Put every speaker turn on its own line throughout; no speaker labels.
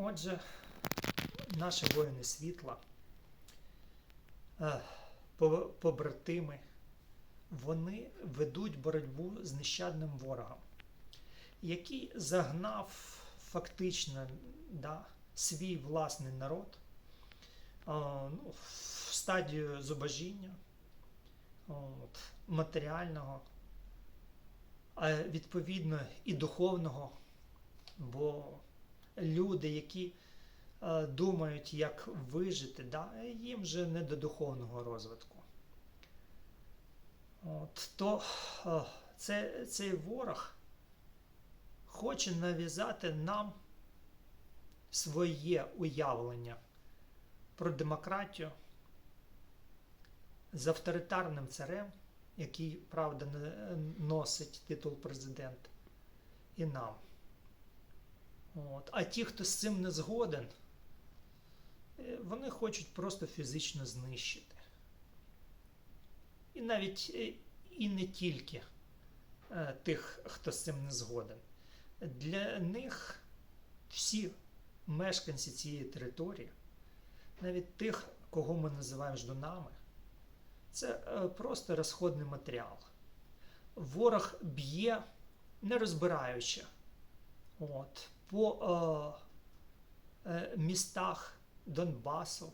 Отже, наші воїни світла, е, побратими, вони ведуть боротьбу з нещадним ворогом, який загнав фактично да, свій власний народ ну, в стадію зубожіння, от, матеріального, а відповідно і духовного, бо люди, які е, думають, як вижити, да, їм вже не до духовного розвитку. От, то е, це, цей ворог хоче нав'язати нам своє уявлення про демократію з авторитарним царем, який, правда, носить титул президента, і нам. От. А ті, хто з цим не згоден, е, вони хочуть просто фізично знищити. І навіть е, і не тільки е, тих, хто з цим не згоден. Для них всі мешканці цієї території, навіть тих, кого ми називаємо ждунами, це просто розходний матеріал. Ворог б'є, не розбираючи. От, по е, е, містах Донбасу,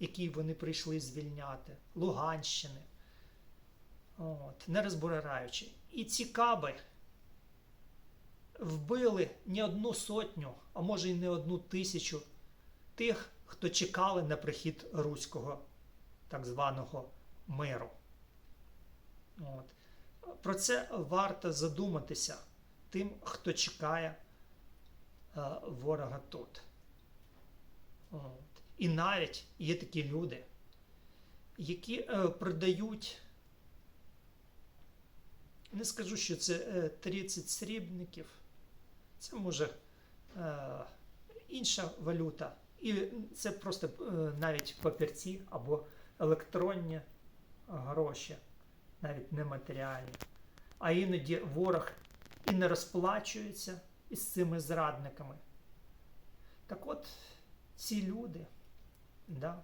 які вони прийшли звільняти, Луганщини, от, не розбираючи. І ці каби вбили не одну сотню, а може й не одну тисячу тих, хто чекали на прихід руського так званого миру. От. Про це варто задуматися тим, хто чекає ворога тут. От. І навіть є такі люди, які е, продають, не скажу, що це е, 30 срібників, це може е, інша валюта. І це просто е, навіть папірці або електронні гроші, навіть нематеріальні. А іноді ворог і не розплачується із цими зрадниками. Так от, ці люди, да,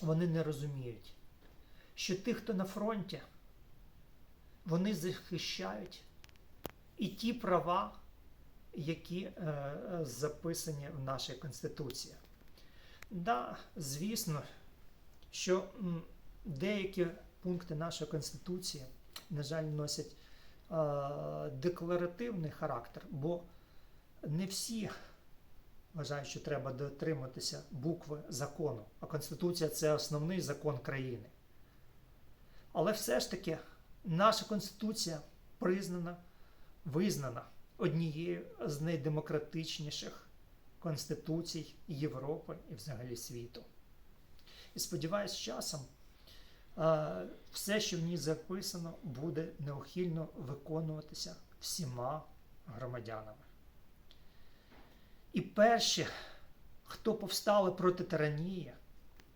вони не розуміють, що ті, хто на фронті, вони захищають і ті права, які е, е, записані в нашій Конституції. Да, звісно, що деякі пункти нашої Конституції, на жаль, носять декларативний характер, бо не всі вважають, що треба дотриматися букви закону, а Конституція це основний закон країни. Але все ж таки наша Конституція признана, визнана однією з найдемократичніших конституцій Європи і взагалі світу. І сподіваюся, часом е, все, що в ній записано, буде неухильно виконуватися всіма громадянами. І перші, хто повстали проти тиранії,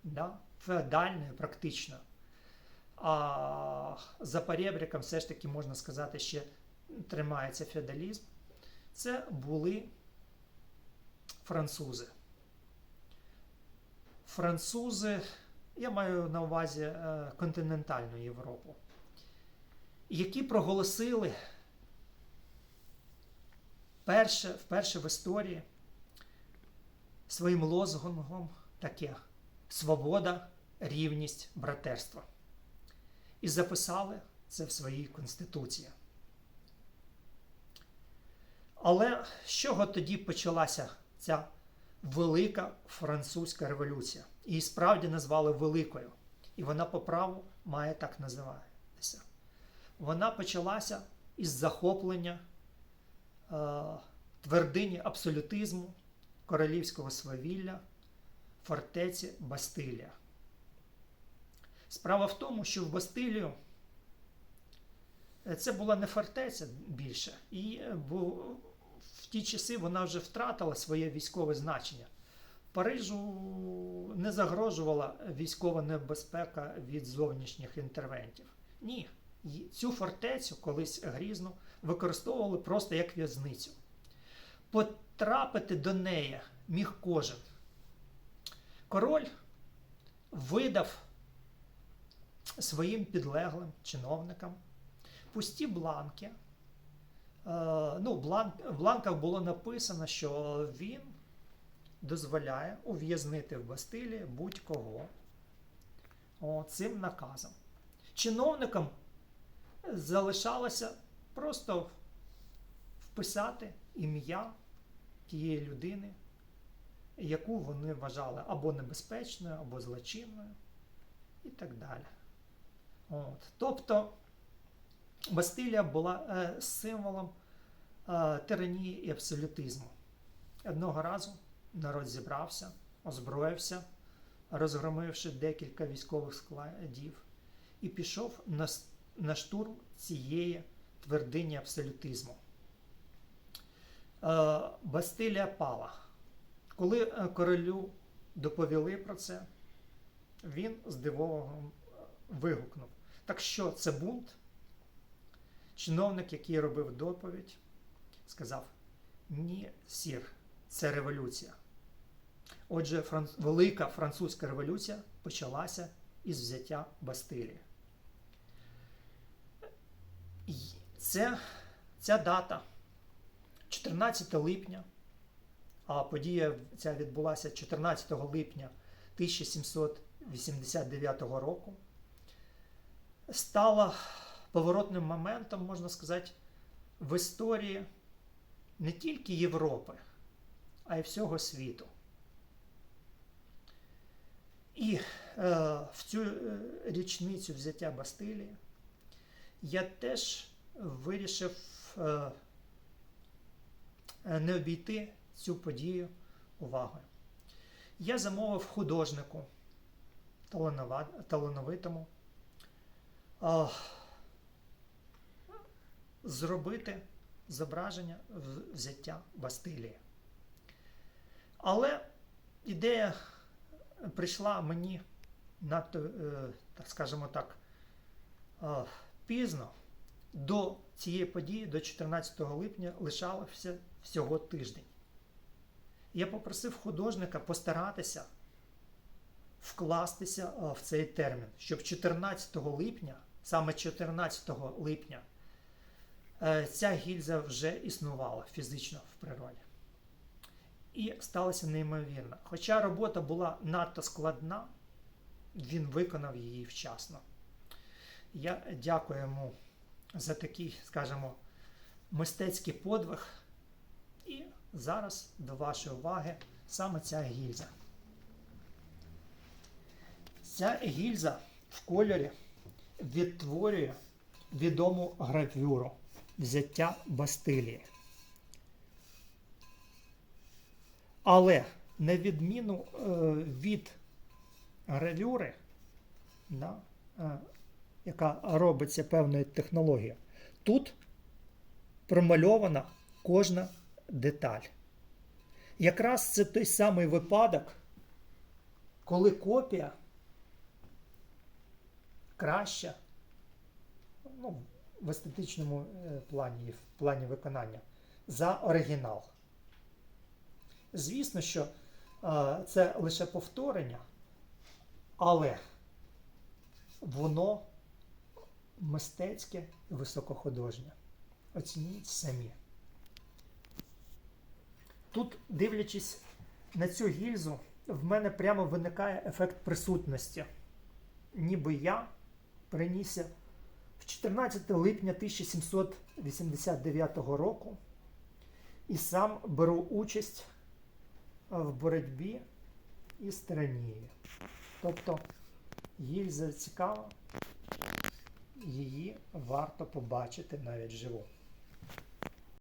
да, феодальної практично, а за перебріком все ж таки можна сказати, ще тримається феодалізм, це були французи. Французи, я маю на увазі е, континентальну Європу, які проголосили перше, вперше в історії своїм лозунгом таке свобода, рівність, братерство. І записали це в своїй Конституції. Але з чого тоді почалася ця велика французька революція? Її справді назвали Великою. І вона по праву має так називатися. Вона почалася із захоплення е, твердині абсолютизму, королівського свавілля, фортеці Бастилія. Справа в тому, що в Бастилію це була не фортеця більше, і в ті часи вона вже втратила своє військове значення. Парижу не загрожувала військова небезпека від зовнішніх інтервентів. Ні, цю фортецю колись грізну використовували просто як в'язницю. Потрапити до неї міг кожен. Король видав своїм підлеглим чиновникам пусті бланки. Е, ну, в бланках було написано, що він дозволяє ув'язнити в Бастилії будь-кого цим наказом. Чиновникам залишалося просто вписати ім'я тієї людини, яку вони вважали або небезпечною, або злочинною, і так далі. От. Тобто Бастилія була е, символом е, тиранії і абсолютизму. Одного разу народ зібрався, озброївся, розгромивши декілька військових складів, і пішов на, штурм цієї твердині абсолютизму. Е, Бастилія пала. Коли е, королю доповіли про це, він здивовано вигукнув: Так що це бунт? Чиновник, який робив доповідь, сказав: Ні, сір, це революція. Отже, франц... Велика французька революція почалася із взяття Бастилії. Це, ця дата 14 липня, а подія ця відбулася 14 липня 1789 року, стала поворотним моментом, можна сказати, в історії не тільки Європи, а й всього світу. І е, в цю е, річницю взяття Бастилії я теж вирішив е, не обійти цю подію увагою. Я замовив художнику талановитому зробити зображення взяття Бастилії. Але ідея прийшла мені надто, е, так скажімо так, е, пізно. До цієї події, до 14 липня, лишалося всього тиждень. Я попросив художника постаратися вкластися е, в цей термін, щоб 14 липня, саме 14 липня, ця гільза вже існувала фізично в природі. І сталося неймовірно. Хоча робота була надто складна, він виконав її вчасно. Я дякую йому за такий, скажімо, мистецький подвиг. І зараз до вашої уваги саме ця гільза. Ця гільза в кольорі відтворює відому гравюру взяття Бастилії. Але на відміну е, від гравюри, да, е, яка робиться певною технологією, тут промальована кожна деталь. Якраз це той самий випадок, коли копія краща ну, в естетичному е, плані, в плані виконання за оригінал. Звісно, що е, це лише повторення, але воно мистецьке і високохудожнє. Оцініть самі. Тут, дивлячись на цю гільзу, в мене прямо виникає ефект присутності. Ніби я перенісся в 14 липня 1789 року і сам беру участь в боротьбі із тиранією. Тобто їй зацікаво, її варто побачити навіть живу.